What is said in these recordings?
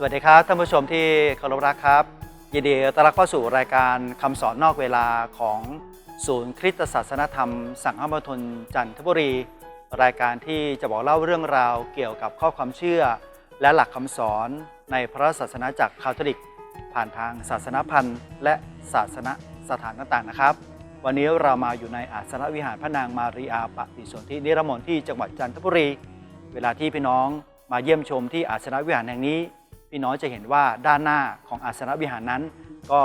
สวัสดีครับท่านผู้ชมที่เคารพรักครับ ยินดีต้อนรับเข้าสู่รายการคำสอนนอกเวลาของศูนย์คริสตศาสนธรรม สังฆมณฑลจันทบุรี รายการที่จะบอกเล่าเรื่องราวเกี่ยวกับข้อความเชื่อ และหลักคำสอนในพระศาสนาจักรคาทอลิก ผ่านทางศาสนพันธ์และศาสนสถานต่างๆนะครับ วันนี้เรามาอยู่ในอาสนวิหารพระนางมารีอาปฏิสนธินิรมนที่จังหวัดจันทบุรี เวลาที่พี่น้องมาเยี่ยมชมที่อาสนวิหารแห่งนี้ พี่น้องจะเห็นว่าด้านหน้าของอาสนวิหารนั้น ก็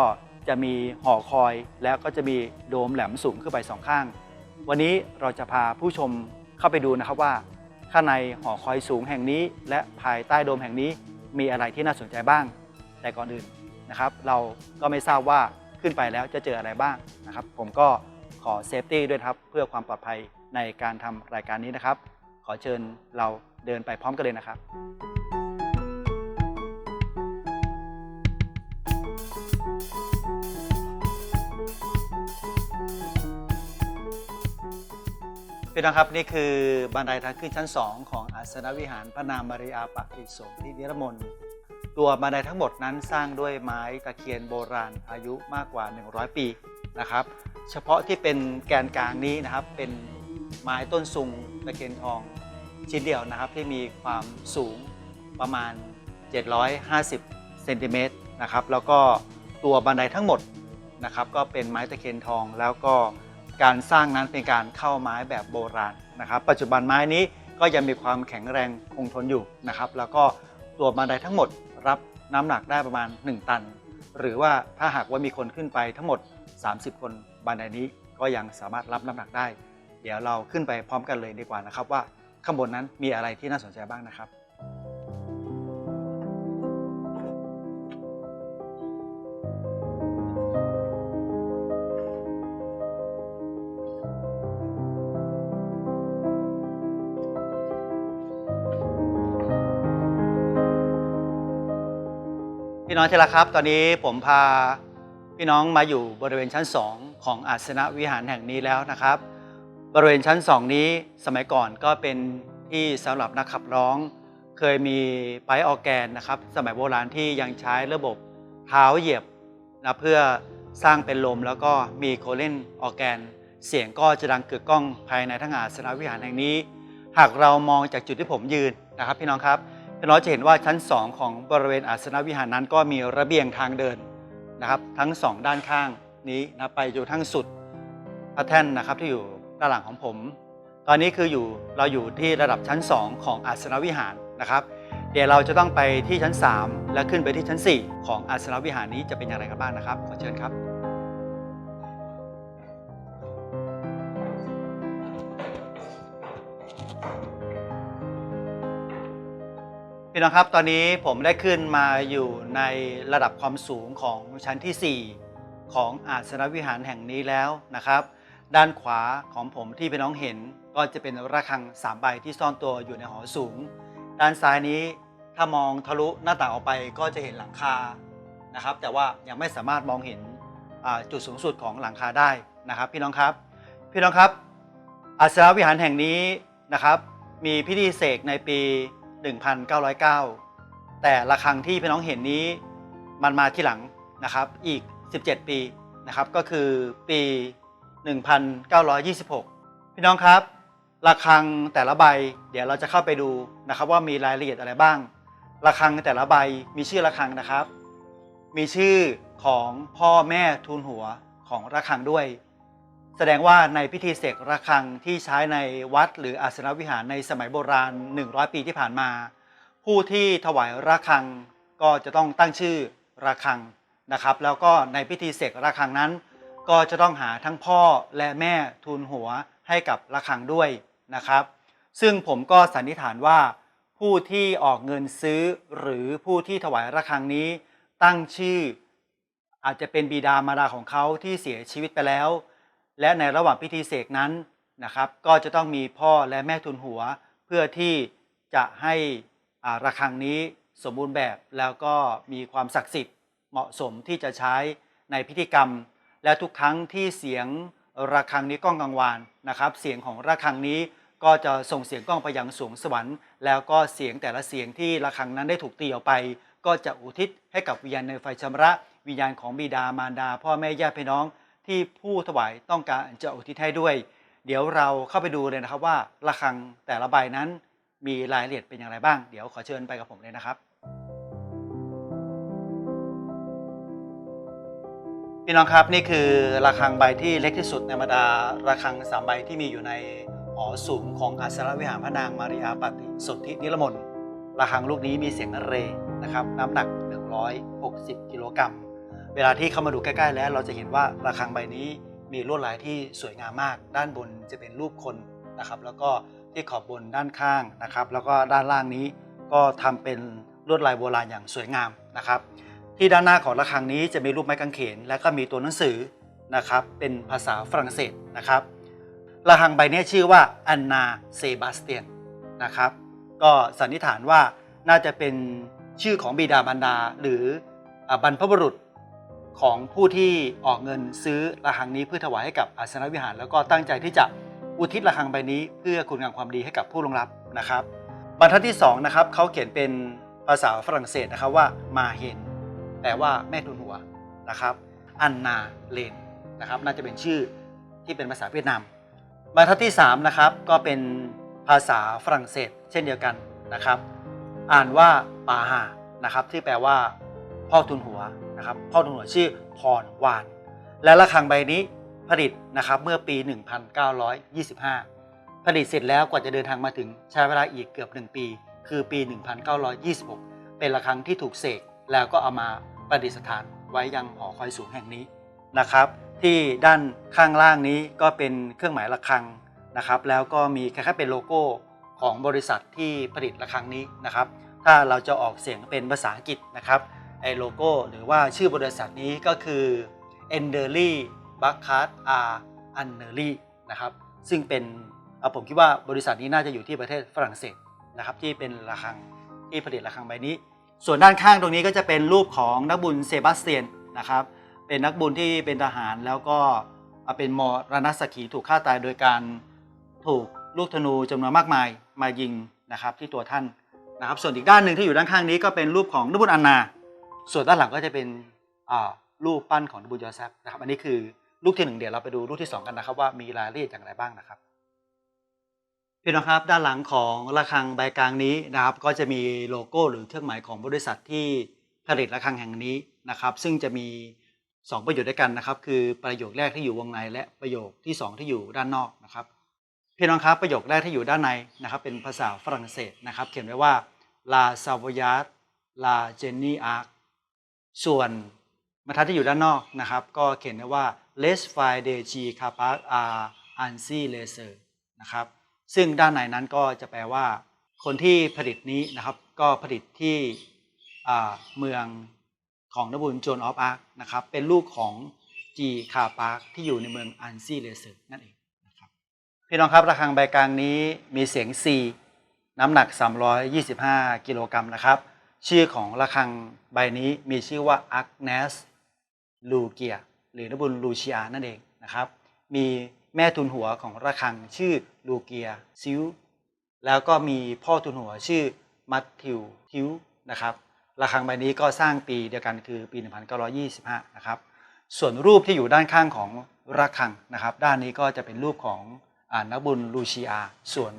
จะมีหอคอยแล้วก็จะมีโดมแหลมสูงขึ้นไปสองข้าง วันนี้เราจะพาผู้ชมเข้าไปดูนะครับว่า ข้างในหอคอยสูงแห่งนี้ และภายใต้โดมแห่งนี้มีอะไรที่น่าสนใจบ้าง แต่ก่อนอื่นนะครับ เราก็ไม่ทราบว่าขึ้นไปแล้วจะเจออะไรบ้างนะครับ ผมก็ขอเซฟตี้ด้วยครับเพื่อความปลอดภัยในการทำรายการนี้นะครับ ขอเชิญเราเดินไปพร้อมกันเลยนะครับ พี่น้องครับนี่คือบันไดทางขึ้นชั้น 2 ของอาสนวิหารพระนามมาริอาปฏิสนธินิรมนตัวบันไดทั้งหมดนั้นสร้างด้วยไม้ตะเคียนโบราณอายุมากกว่า 100 ปีนะครับ เฉพาะที่เป็นแกนกลางนี้นะครับเป็นไม้ต้นซุงตะเคียนทองชิ้นเดียวนะครับที่มีความสูงประมาณ 750เซนติเมตรนะครับแล้วก็ตัวบันไดทั้งหมดนะครับก็เป็นไม้ตะเคียนทองแล้วก็ การสร้างนั้นเป็นการเข้าไม้แบบโบราณนะครับ ปัจจุบันไม้นี้ก็ยังมีความแข็งแรงคงทนอยู่นะครับ แล้วก็ตัวบันไดทั้งหมดรับน้ำหนักได้ประมาณ 1 ตัน หรือว่าถ้าหากว่ามีคนขึ้นไปทั้งหมด 30 คนบันไดนี้ก็ยังสามารถรับน้ำหนักได้ เดี๋ยวเราขึ้นไปพร้อมกันเลยดีกว่านะครับว่าข้างบนนั้นมีอะไรที่น่าสนใจบ้างนะครับ พี่น้องที่รักครับ ตอนนี้ผมพาพี่น้องมาอยู่บริเวณชั้น 2 ของอาสนะวิหารแห่งนี้แล้วนะครับ บริเวณชั้น 2 นี้สมัยก่อนก็เป็นที่สำหรับนักขับร้อง เคยมีไปออแกนนะครับ สมัยโบราณที่ยังใช้ระบบเท้าเหยียบนะเพื่อสร้างเป็นลมแล้วก็มีโคเล่นออแกน เสียงก็จะดังกึกก้องภายในทั้งอาสนะวิหารแห่งนี้ หากเรามองจากจุดที่ผมยืนนะครับ พี่น้องครับ น้องจะเห็นว่าชั้น 2 ของบริเวณอาสนวิหารนั้นก็มีระเบียงทางเดินนะครับ ทั้ง 2 ด้านข้างนี้นะไปจนทั้งสุดพระแท่นนะครับที่อยู่ด้านหลังของผม ตอนนี้คืออยู่เราอยู่ที่ระดับชั้น 2 ของอาสนวิหารนะครับ เดี๋ยวเราจะต้องไปที่ชั้น 3 และขึ้นไปที่ชั้น 4 ของอาสนวิหารนี้จะเป็นอย่างไรกันบ้างนะครับขอเชิญครับ พี่น้องครับ ตอนนี้ผมได้ขึ้นมาอยู่ในระดับความสูงของชั้นที่ 4 ของอาสนวิหารแห่งนี้แล้วนะครับ ด้านขวาของผมที่พี่น้องเห็นก็จะเป็นระฆังสามใบที่ซ่อนตัวอยู่ในหอสูง ด้านซ้ายนี้ถ้ามองทะลุหน้าต่างออกไปก็จะเห็นหลังคานะครับ แต่ว่ายังไม่สามารถมองเห็นจุดสูงสุดของหลังคาได้นะครับ พี่น้องครับ พี่น้องครับ อาสนวิหารแห่งนี้นะครับ มีพิธีเสกในปี 1909 แต่ระฆังที่พี่น้องเห็นนี้มันมาที่หลังนะครับอีก 17 ปีนะครับก็คือปี 1926 พี่น้องครับระฆังแต่ละใบเดี๋ยวเราจะเข้าไปดูนะครับว่ามีรายละเอียดอะไรบ้างระฆังแต่ละใบมีชื่อระฆังนะครับ มีชื่อของพ่อแม่ทูลหัวของระฆังด้วย แสดงว่าในพิธีเสกระฆังที่ใช้ในวัดหรืออาสนวิหารในสมัยโบราณ 100 ปีที่ผ่านมา ผู้ที่ถวายระฆังก็จะต้องตั้งชื่อระฆังนะครับ แล้วก็ในพิธีเสกระฆังนั้น ก็จะต้องหาทั้งพ่อและแม่ทูลหัวให้กับระฆังด้วยนะครับ ซึ่งผมก็สันนิษฐานว่า ผู้ที่ออกเงินซื้อหรือผู้ที่ถวายระฆังนี้ ตั้งชื่อ อาจจะเป็นบิดามารดาของเขาที่เสียชีวิตไปแล้ว และในระหว่างพิธีเสกนั้นนะครับ ก็จะต้องมีพ่อและแม่ทุนหัว เพื่อที่จะให้ระฆังนี้สมบูรณ์แบบแล้วก็มีความศักดิ์สิทธิ์เหมาะสมที่จะใช้ในพิธีกรรม และทุกครั้งที่เสียงระฆังนี้ก้องกังวานนะครับ เสียงของระฆังนี้ก็จะส่งเสียงก้องไปยังสวงสวรรค์ แล้วก็เสียงแต่ละเสียงที่ระฆังนั้นได้ถูกตีออกไป ก็จะอุทิศให้กับวิญญาณในไฟชำระ วิญญาณของบิดามารดา พ่อแม่ญาติพี่น้อง ที่ผู้ถวายต้องการจะอุทิศให้ด้วย เดี๋ยวเราเข้าไปดูเลยนะครับว่าระฆังแต่ละใบนั้นมีรายละเอียดเป็นอย่างไรบ้าง เดี๋ยวขอเชิญไปกับผมเลยนะครับพี่น้องครับนี่คือระฆังใบที่เล็กที่สุดในบรรดาระฆังสามใบที่มีอยู่ในหอสูงของอาสรวิหารพระนางมาริอาปฏิสนธินิรมนระฆังลูกนี้มีเสียงเรนะครับ น้ำหนัก 160 กิโลกรัม เวลาที่เข้ามาดูใกล้ๆแล้ว เราจะเห็นว่าระฆังใบนี้มีลวดลายที่สวยงามมาก ด้านบนจะเป็นรูปคนนะครับ แล้วก็ที่ขอบบนด้านข้างนะครับ แล้วก็ด้านล่างนี้ก็ทำเป็นลวดลายโบราณอย่างสวยงามนะครับ ที่ด้านหน้าของระฆังนี้จะมีรูปไม้กางเขน และก็มีตัวหนังสือนะครับ เป็นภาษาฝรั่งเศสนะครับระฆังใบนี้ชื่อว่าอันนาเซบาสเตียนนะครับ ก็สันนิษฐานว่าน่าจะเป็นชื่อของบิดามารดาหรือบรรพบุรุษ ของผู้ที่ออกเงินซื้อระฆังนี้เพื่อถวายให้กับอาสนวิหาร แล้วก็ตั้งใจที่จะอุทิศระฆังใบนี้ เพื่อคุณงามความดีให้กับผู้ลงรับนะครับ บรรทัดที่สองนะครับเขาเขียนเป็นภาษาฝรั่งเศสนะครับว่ามาเฮนแปลว่าแม่ทุนหัวนะครับอันนาเลนนะครับน่าจะเป็นชื่อที่เป็นภาษาเวียดนามบรรทัดที่3นะครับก็เป็นภาษาฝรั่งเศส เช่นเดียวกันนะครับ อ่านว่าปาหานะครับที่แปลว่าพ่อทุนหัวนะครับพ่อทุนหัวชื่อพรวาน และระฆังใบนี้ผลิตนะครับเมื่อปี 1925 ผลิตเสร็จแล้วกว่าจะเดินทางมาถึงใช้เวลาอีกเกือบ 1 ปี คือปี 1926 เป็นระฆังที่ถูกเสกแล้วก็เอามาประดิษฐานไว้ยังหอคอยสูงแห่งนี้นะครับ ที่ด้านข้างล่างนี้ก็เป็นเครื่องหมายระฆังนะครับ แล้วก็มีแคล้ายๆเป็นโลโก้ของบริษัทที่ผลิตระฆังนี้นะครับ ถ้าเราจะออกเสียงเป็นภาษาอังกฤษนะครับ ไอโลโก้หรือว่าชื่อบริษัทนี้ก็คือ e n d e r l y b a c k a r d R a n n e r l y นะครับซึ่งเป็นผมคิดว่าบริษัทนี้น่าจะอยู่ที่ประเทศฝรั่งเศสนะครับที่เป็นระฆังที่ผลิตระฆังใบนี้ ส่วนด้านข้างตรงนี้ก็จะเป็นรูปของนักบุญเซบาสเตียนนะครับเป็นนักบุญที่เป็นทหารแล้วก็เป็นมรณสักขีถูกฆ่าตายโดยการถูกลูกธนูจำนวนมากมายมายิงนะครับที่ตัวท่านนะครับส่วนอีกด้านหนึ่งที่อยู่ด้านข้างนี้ก็เป็นรูปของนักบุญอันนา ส่วนด้านหลังก็จะเป็นรูปปั้นของนบุญยอแซฟนะครับ อันนี้คือรูปที่หนึ่งเดี๋ยวเราไปดูรูปที่สองกันนะครับ ว่ามีรายละเอียดอย่างไรบ้างนะครับพี่น้องครับด้านหลังของระฆังใบกลางนี้นะครับ ก็จะมีโลโก้หรือเครื่องหมายของบริษัทที่ผลิตระฆังแห่งนี้นะครับ ซึ่งจะมี 2 ประโยคด้วยกันนะครับ คือประโยคแรกที่อยู่วงในและประโยคที่ 2 ที่อยู่ด้านนอกนะครับพี่น้องครับประโยคแรกที่อยู่ด้านในนะครับ เป็นภาษาฝรั่งเศสนะครับ เขียนไว้ว่า La s a v o y a r d La Jenny Arc ส่วนบรรทัดที่อยู่ด้านนอกนะครับ ก็เขียนไว้ว่า Les f i de G c a p a a a n s i l a s e r นะครับซึ่งด้านในนั้นก็จะแปลว่า คนที่ผลิตนี้นะครับ ก็ผลิตที่เมืองของนบุญโจนออฟอาร์คนะครับ เป็นลูกของจีคาปาร์คที่อยู่ในเมืองอันซีเลเซอร์นั่นเองนะครับพี่น้องครับระฆังใบกลางนี้มีเสียง C น้ำหนัก 325 กิโลกรัมนะครับ ชื่อของระฆังใบนี้มีชื่อว่าอักเนสลูเกียหรือนบุญลูเชิอานั่นเองนะครับ มีแม่ทุนหัวของระฆังชื่อลูเกียซิวแล้วก็มีพ่อทุนหัวชื่อมัตติวทิวนะครับระฆังใบนี้ก็สร้างปีเดียวกันคือปี 1925 นะครับ ส่วนรูปที่อยู่ด้านข้างของระฆังนะครับ ด้านนี้ก็จะเป็นรูปของอนักบุญลูเชิอาส่วน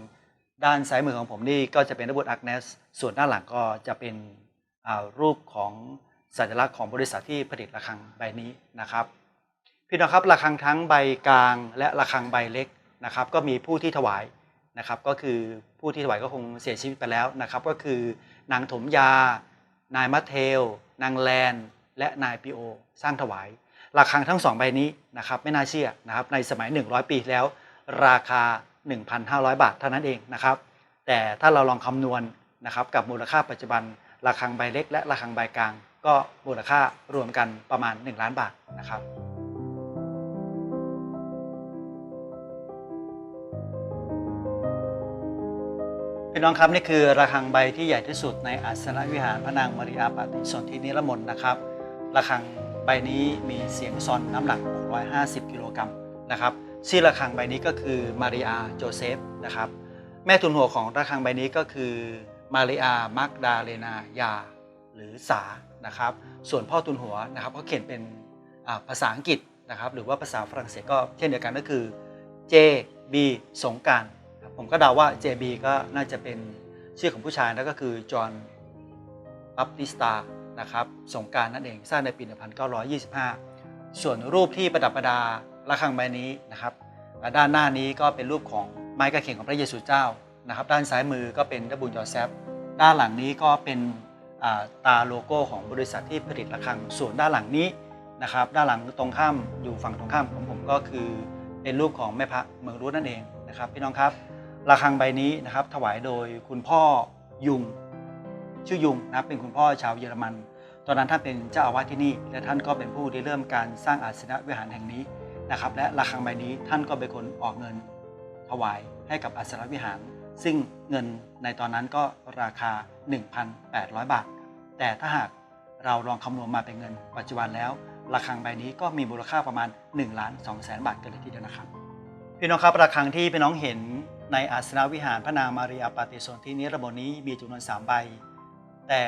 ด้านซ้ายมือของผมนี่ก็จะเป็นนักบุญอักเนส ส่วนด้านหลังก็จะเป็นรูปของสัญลักษณ์ของบริษัทที่ผลิตระฆังใบนี้นะครับ พี่น้องครับระฆังทั้งใบกลางและระฆังใบเล็กนะครับ ก็มีผู้ที่ถวายนะครับ ก็คือผู้ที่ถวายก็คงเสียชีวิตไปแล้วนะครับ ก็คือนางถมยา นายมัทเทล นางแลน และนายปิโอ สร้างถวายระฆังทั้งสองใบนี้นะครับไม่น่าเชื่อนะครับในสมัย 100 ปีที่แล้ว ราคา 1,500 บาทเท่านั้นเองนะครับ แต่ถ้าเราลองคำนวณนะครับกับมูลค่าปัจจุบันระฆังใบเล็ก และระฆังใบกลาง ก็มูลค่ารวมกันประมาณ 1 ล้านบาทนะครับพี่น้องครับนี่คือระฆังใบที่ใหญ่ที่สุดในอาสนวิหารพระนางมาริอาปฏิสนธินิรมนนะครับระฆังใบนี้มีเสียงซอนน้ำหนัก 650 กิโลกรัมนะครับ ชื่อระฆังใบนี้ก็คือมาริอาโจเซฟนะครับ แม่ทุนหัวของระฆังใบนี้ก็คือมาริอามักดาเลนายา หรือสานะครับ ส่วนพ่อตุนหัวนะครับก็เขียนเป็นภาษาอังกฤษนะครับ หรือว่าภาษาฝรั่งเศสก็เช่นเดียวกันก็คือ J B สงการผมก็เดาว่า J B ก็น่าจะเป็นชื่อของผู้ชายแล้วก็คือจอห์นบัพติสตานะครับสงการนั่นเองสร้างในปี 1925 ส่วนรูปที่ประดับประดา ระฆังใบนี้นะครับ ด้านหน้านี้ก็เป็นรูปของไม้กางเขนของพระเยซูเจ้านะครับ ด้านซ้ายมือก็เป็นดับบุญยอแซฟด้านหลังนี้ก็เป็นาตาโลโก้ของบริษัทที่ผลิตระฆังส่วนด้านหลังนี้นะครับ ด้านหลังตรงข้ามอยู่ฝั่งตรงข้ามของผมก็คือเป็นรูปของแม่พระเมืองรุ้นั่นเองนะครับ พี่น้องครับระฆังใบนี้นะครับถวายโดยคุณพ่อยุงชื่อยุงนะครับเป็นคุณพ่อชาวเยอรมัน ตอนนั้นท่านเป็นเจ้าอาวาสที่นี่ และท่านก็เป็นผู้ที่เริ่มการสร้างอาสนะวิหารแห่งนี้ นะครับ และระฆังใบนี้ท่านก็เป็นคนออกเงินถวายให้กับอาสนะวิหาร ซึ่งเงินในตอนนั้นก็ราคา 1,800 บาท แต่ถ้าหากเราลองคำนวณมาเป็นเงินปัจจุบันแล้วระฆังใบนี้ก็มีมูลค่าประมาณ1ล้าน2แสนบาทกันเลยทีเดียวนะครับ พี่น้องครับระฆังที่พี่น้องเห็นในอาสนวิหารพระนางมาริอาปาติโซนที่นิรบนี้มีจำนวน3ใบ แต่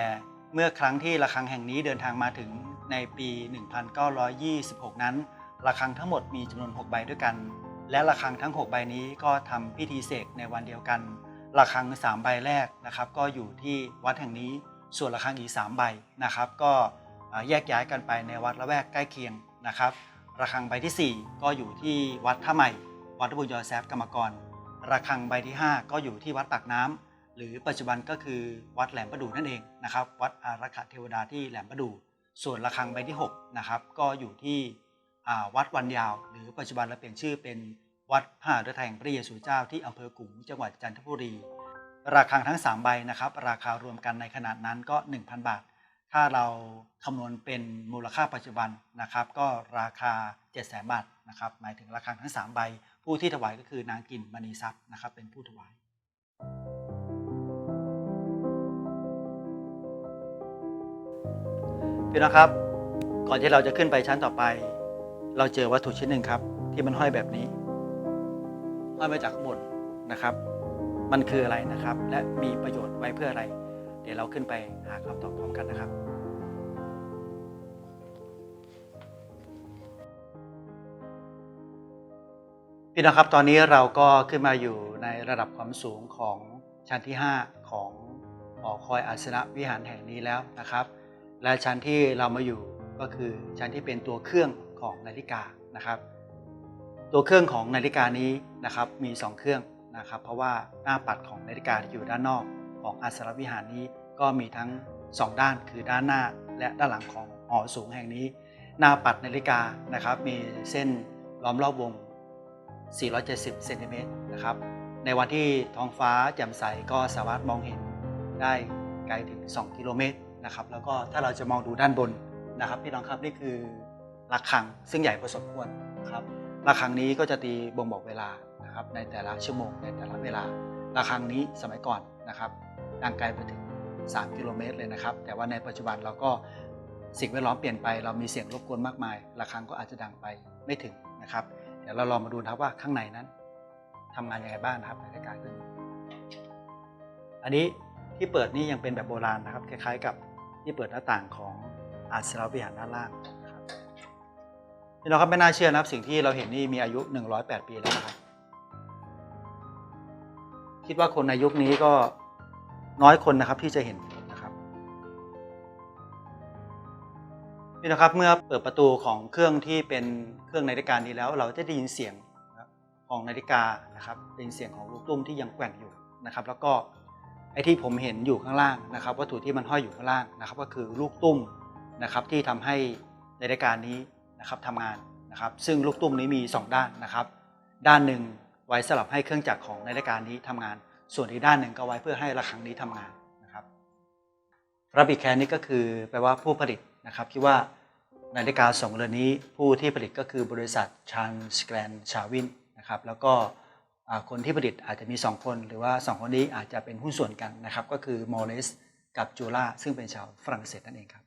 เมื่อครั้งที่ระฆังแห่งนี้เดินทางมาถึงในปี 1926 นั้น ระฆังทั้งหมดมีจำนวน 6 ใบด้วยกัน และระฆังทั้ง 6 ใบนี้ก็ทำพิธีเสกในวันเดียวกันระฆัง3ใบแรกนะครับก็อยู่ที่วัดแห่งนี้ ส่วนระฆังอีก3ใบนะครับ ก็แยกย้ายกันไปในวัดละแวกใกล้เคียงนะครับระฆังใบทีสี่4 ก็อยู่ที่วัดท่าใหม่ วัดบุญยอแซฟกรรมกรระฆังใบที่ 5 ก็อยู่ที่วัดปากน้ำหรือปัจจุบันก็คือวัดแหลมประดูนั่นเองนะครับ วัดอารักขเทวดาที่แหลมประดู ส่วนระฆังใบที่6นะครับก็อยู่ที่ วัดวันยาว หรือปัจจุบันเราเปลี่ยนชื่อเป็นวัดพระหฤทัยแหงพระเยซูเจ้าที่อำเภอกุ๋มจังหวัดจันทบุรี ราคาทั้ง 3 ใบนะครับ ราคารวมกันในขนาดนั้นก็ 1,000 บาท ถ้าเราคำนวณเป็นมูลค่าปัจจุบันนะครับ ก็ราคา 7 0 0 0 0 บาทนะครับหมายถึงราคาทั้ง 3 ใบ ผู้ที่ถวายก็คือนางกินมณีทรัพย์นะครับ เป็นผู้ถวายพี่น้องครับ ก่อนที่เราจะขึ้นไปชั้นต่อไป เราเจอวัตถุชิ้นหนึ่งครับ ที่มันห้อยแบบนี้ห้อยมาจากข้างบนนะครับ มันคืออะไรนะครับ และมีประโยชน์ไว้เพื่ออะไร เดี๋ยวเราขึ้นไปหาคำตอบพร้อมกันนะครับพี่น้องครับตอนนี้เราก็ขึ้นมาอยู่ในระดับความสูงของชั้นที่ 5 ของหอคอยอาสนะวิหารแห่งนี้แล้วนะครับ และชั้นที่เรามาอยู่ก็คือชั้นที่เป็นตัวเครื่อง ของนาฬิกานะครับ ตัวเครื่องของนาฬิกานี้นะครับมี 2 เครื่องนะครับ เพราะว่าหน้าปัดของนาฬิกาที่อยู่ด้านนอกของอาสนะวิหารนี้ก็มีทั้ง 2 ด้านคือด้านหน้าและด้านหลังของหอสูงแห่งนี้ หน้าปัดนาฬิกานะครับ มีเส้นล้อมรอบวง 470 เซนติเมตรนะครับ ในวันที่ท้องฟ้าแจ่มใสก็สามารถมองเห็นได้ไกลถึง 2 กิโลเมตรนะครับ แล้วก็ถ้าเราจะมองดูด้านบนนะครับ พี่น้องครับนี่คือ ระฆังซึ่งใหญ่พอสมควรนะครับระฆังนี้ก็จะตีบ่งบอกเวลานะครับในแต่ละชั่วโมงในแต่ละเวลาระฆังนี้สมัยก่อนนะครับดังไกลไปถึง 3 กิโลเมตรเลยนะครับ แต่ว่าในปัจจุบันเราก็สิ่งแวดล้อมเปลี่ยนไป เรามีเสียงรบกวนมากมายระฆังก็อาจจะดังไปไม่ถึงนะครับเดี๋ยวเราลองมาดูนะครับว่าข้างในนั้นทำงานยังไงบ้างนะครับในการเครื่องนี้อันนี้ที่เปิดนี่ยังเป็นแบบโบราณนะครับ คล้ายๆ กับที่เปิดหน้าต่างของอาสนะวิหารด้านล่าง นี่เราครับไม่น่าเชื่อนะครับ สิ่งที่เราเห็นนี่มีอายุ 108 ปีแล้วนะครับ คิดว่าคนในยุคนี้ก็น้อยคนนะครับที่จะเห็นนะครับนี่นะครับเมื่อเปิดประตูของเครื่องที่เป็นเครื่องนาฬิกานี้แล้ว เราจะได้ยินเสียงของนาฬิกานะครับเป็นเสียงของลูกตุ้มที่ยังแกว่งอยู่นะครับ แล้วก็ไอ้ที่ผมเห็นอยู่ข้างล่างนะครับ วัตถุที่มันห้อยอยู่ข้างล่างนะครับ ก็คือลูกตุ้มนะครับที่ทำให้นาฬิกานี้ นะครับทำงานนะครับ ซึ่งลูกตุ้มนี้มี 2 ด้านนะครับ ด้านหนึ่งไว้สำหรับให้เครื่องจักรของนาฬิกานี้ทำงาน ส่วนอีกด้านหนึ่งก็ไว้เพื่อให้ระฆังนี้ทำงานนะครับรับบิแคนนี่ก็คือแปลว่าผู้ผลิตนะครับคิดว่านาฬิกาสองเรือนนี้ผู้ที่ผลิตก็คือบริษัทชันสแกรนชาวินนะครับแล้วก็คนที่ผลิตอาจจะมี 2 คน หรือว่า 2 คนนี้อาจจะเป็นหุ้นส่วนกันนะครับ ก็คือมอริสกับจูล่าซึ่งเป็นชาวฝรั่งเศสนั่นเองครับ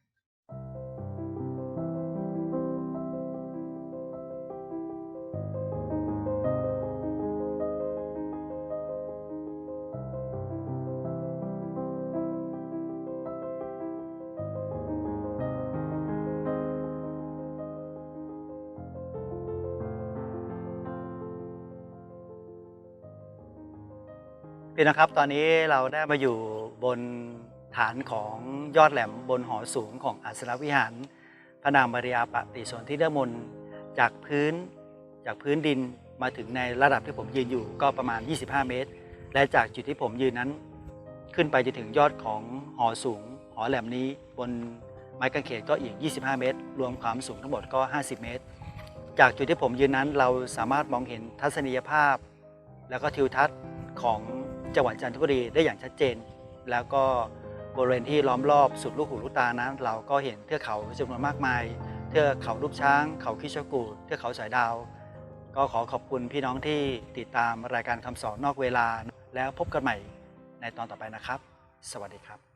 พี่นะครับ ตอนนี้เราได้มาอยู่บนฐานของยอดแหลมบนหอสูงของอาสนวิหาร พระนางมาริยาปฏิสนธิเดมนจากพื้นจากพื้นดินมาถึงในระดับที่ผมยืนอยู่ก็ประมาณ 25 เมตร และจากจุดที่ผมยืนนั้น ขึ้นไปจะถึงยอดของหอสูง หอแหลมนี้บนไม้กางเขนก็อีก 25 เมตร รวมความสูงทั้งหมดก็ 50 เมตร จากจุดที่ผมยืนนั้นเราสามารถมองเห็นทัศนียภาพ แล้วก็ทิวทัศน์ของ จังหวัดจันทบุรีได้อย่างชัดเจน แล้วก็บริเวณที่ล้อมรอบสุดลูกหูลูกตานั้น เราก็เห็นเทือกเขาจำนวนมากมาย เทือกเขารูปช้าง เขาคิชกูดเทือกเขาสายดาว ก็ขอขอบคุณพี่น้องที่ติดตามรายการคำสอนนอกเวลา แล้วพบกันใหม่ในตอนต่อไปนะครับ สวัสดีครับ